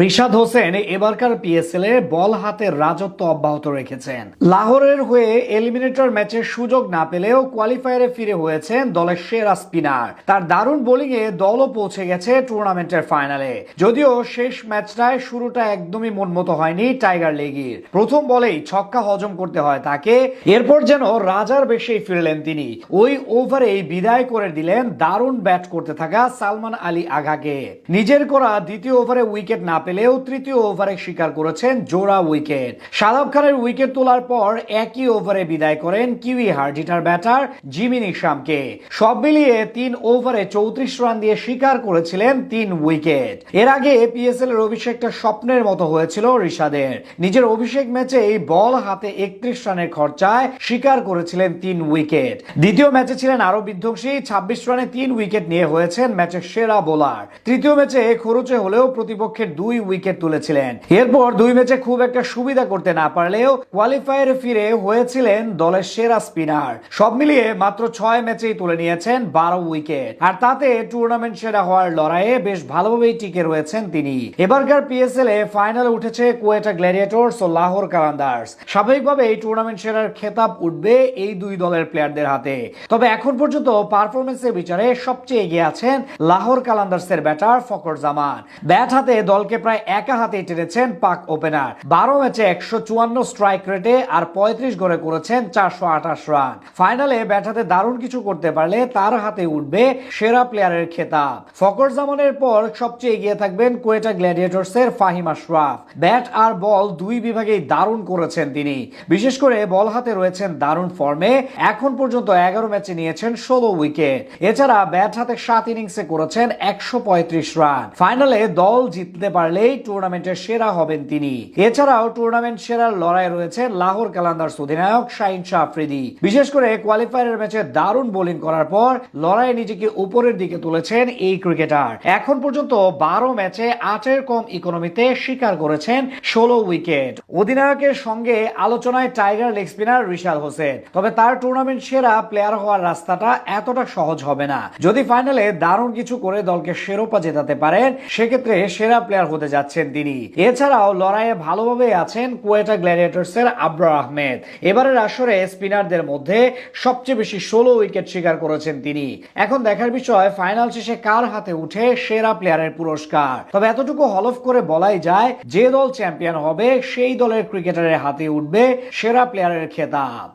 রিশাদ হোসেন এবারকার পিএসএল এ বল হাতে রাজত্ব অব্যাহত রেখেছেন। লাহোরের হয়ে এলিমিনেটর ম্যাচের সুযোগ না পেলেও কোয়ালিফায়ারে ফিরে হয়েছেন দলের সেরা স্পিনার। তার দারুণ বোলিং এ দলও পৌঁছে গেছে টুর্নামেন্টের ফাইনালে। যদিও শেষ ম্যাচটায় শুরুটা একদমই মন মতো হয়নি টাইগার লেগির। প্রথম বলেই ছক্কা হজম করতে হয় তাকে। এরপর যেন রাজার বেশেই ফিরলেন তিনি। ওই ওভারেই বিদায় করে দিলেন দারুণ ব্যাট করতে থাকা সালমান আলী আঘাকে। নিজের করা দ্বিতীয় ওভারে উইকেট না পেলেও তৃতীয় ওভারে শিকার করেছেন জোড়া উইকেট। সাদাব খানের উইকেট তোলার পর একই ওভারে বিদায় করেন কিউই হার্ডিটার ব্যাটার জিমি নিশামকে। সব মিলিয়ে তিন ওভারে চৌত্রিশ রান দিয়ে শিকার করেছিলেন তিন উইকেট। এর আগে পিএসএল এর অভিষেকটা স্বপ্নের মতো হয়েছিল ঋষাদের নিজের অভিষেক ম্যাচে এই বল হাতে একত্রিশ রানের খরচায় শিকার করেছিলেন তিন উইকেট। দ্বিতীয় ম্যাচে ছিলেন আরও বিধ্বংসী, ছাব্বিশ রানে তিন উইকেট নিয়ে হয়েছেন ম্যাচের সেরা বোলার। তৃতীয় ম্যাচে খরচে হলেও প্রতিপক্ষের দুই উইকেট তুলেছিলেন। এরপর দুই ম্যাচে খুব একটা সুবিধা করতে না পারলেও কোয়ালিফায়ারে ফিরে হয়েছিলেন দলের সেরা স্পিনার সব মিলিয়ে মাত্র ছয় ম্যাচেই তুলে নিয়েছেন বারো উইকেট আর তাতে টুর্নামেন্ট সেরা হওয়ার লড়াইয়ে বেশ ভালোভাবেই টিকে রয়েছেন তিনি। এবারকার পিএসএল এ ফাইনালে উঠেছে কুয়েটা গ্ল্যাডিয়েটর্স ও লাহোর কালান্দার্স স্বাভাবিকভাবে এই টুর্নামেন্ট সেরার খেতাব উঠবে এই দুই দলের প্লেয়ারদের হাতে। তবে এখন পর্যন্ত পারফরমেন্সের বিচারে সবচেয়ে এগিয়ে আছেন লাহোর কালান্দার্সের ব্যাটার ফকর জামান। ব্যাট হাতে দলকে প্রায় একা হাতে টেনেছেন পাক ওপেনার। বারো ম্যাচে একশো চুয়ান্ন স্ট্রাইক রেটে আর পঁয়ত্রিশ গড়ে করেছেন চারশো আঠাশ রান। ফাইনালে ব্যাটাতে দারুণ কিছু করতে পারলে তার হাতে উঠবে সেরা প্লেয়ারের খেতাব। ফকর জামানের পর সবচেয়ে এগিয়ে থাকবেন কোয়েটা গ্ল্যাডিয়েটর্স এর ফাহিম আশরাফ। ব্যাট আর বল দুই বিভাগেই দারুণ করেছেন তিনি। বিশেষ করে বল হাতে রয়েছেন দারুণ ফর্মে। এখন পর্যন্ত এগারো ম্যাচে নিয়েছেন ষোলো উইকেট। এছাড়া ব্যাট হাতে সাত ইনিংসে করেছেন একশো পঁয়ত্রিশ রান। ফাইনালে দল জিততে পারলেই টুর্নামেন্টের সেরা হবেন তিনি। এছাড়াও টুর্নামেন্ট সেরার লড়াই রয়েছে লাহোর কালান্দার্স অধিনায়ক শাহিন শাহ আফ্রিদি বিশেষ করে কোয়ালিফায়ারের ম্যাচে দারুণ বোলিং করার পর লড়াইয়ে নিজেকে উপরের দিকে তুলেছেন এই ক্রিকেটার এখন পর্যন্ত বারো ম্যাচে আটের কম ইকোনমিতে শিকার করেছেন ষোলো উইকেট অধিনায়কের সঙ্গে আলোচনায় tiger leg spinner Rishad Hossain. তবে তার টুর্নামেন্ট সেরা প্লেয়ার হওয়ার রাস্তাটা এতটা সহজ হবে না। যদি ফাইনালে দারুণ কিছু করে দলকে শিরোপা জেতাতে পারেন, সেক্ষেত্রে সেরা প্লেয়ার হতে যাচ্ছেন তিনি। এছাড়াও লড়াইয়ে ভালোভাবে আছেন কুয়েটা গ্ল্যাডিয়েটর্স এর আব্রার আহমেদ। এবারের আসরে স্পিনারদের মধ্যে সবচেয়ে বেশি ষোলো উইকেট শিকার করেছেন তিনি। এখন দেখার বিষয়, ফাইনাল শেষে কার হাতে উঠে সেরা প্লেয়ারের পুরস্কার? তবে এতটুকু হলফ করে বলাই যায়, যে দল চ্যাম্পিয়ন হবে, সেই দলের ক্রিকেটারের হাতে উঠবে সেরা প্লেয়ারের খেতাব।